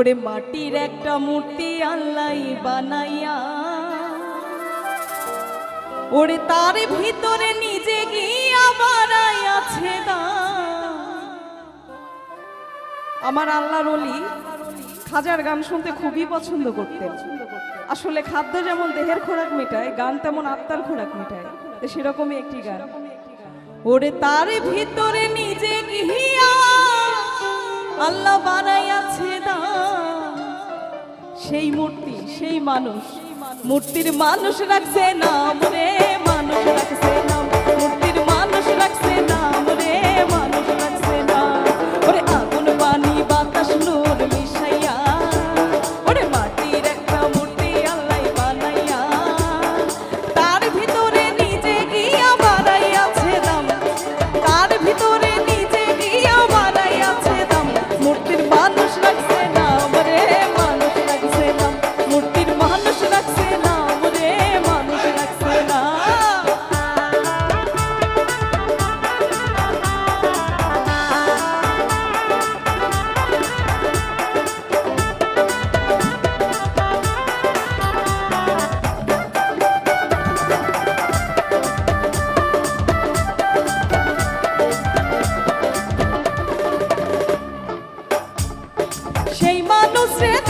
ওরে মাটির একটা মূর্তি আল্লাই বানাইয়া। ওরে তার ভিতরে নিজে গিয়া বাড়াই আছে আমার আল্লাহর অলি খাজার গান শুনতে খুবই পছন্দ করতেন। আসলে খাদ্য যেমন দেহের খোরাক মেটায়, গান তেমন আত্মার খোরাক মেটায়। সেরকমই একটি গান। ওরে তার ভিতরে নিজে গিয়া আল্লাহ বানাইয়াছে না। সেই মূর্তি, সেই মানুষ। মূর্তির মানুষ রাখছে নাম রে, মানুষ রাখছে নাম। মূর্তির মানুষ রাখছে নাম রে, মানুষ রাখছে নাম। আগুন বানি বাতাস, নূর মিশাইয়া nos vê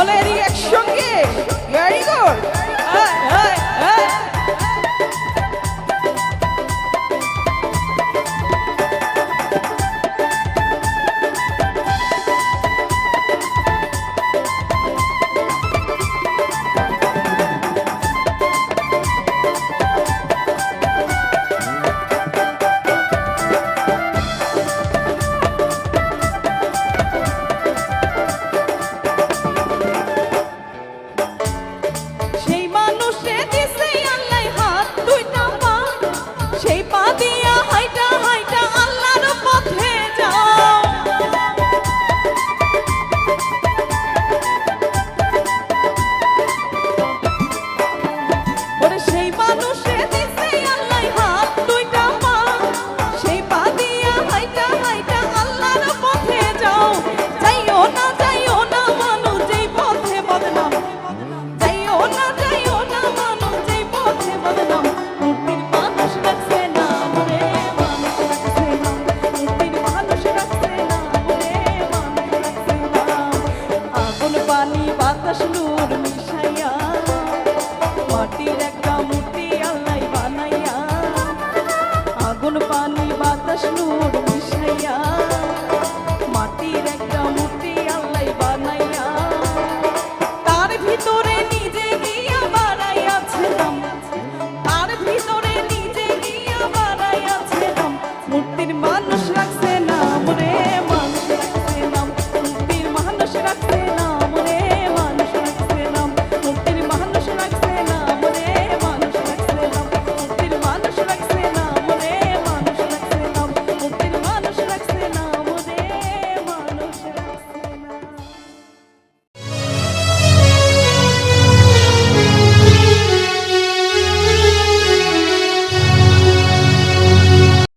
তাহলে একসঙ্গে। ভেরি গুড হ্যাঁ হ্যাঁ হ্যাঁ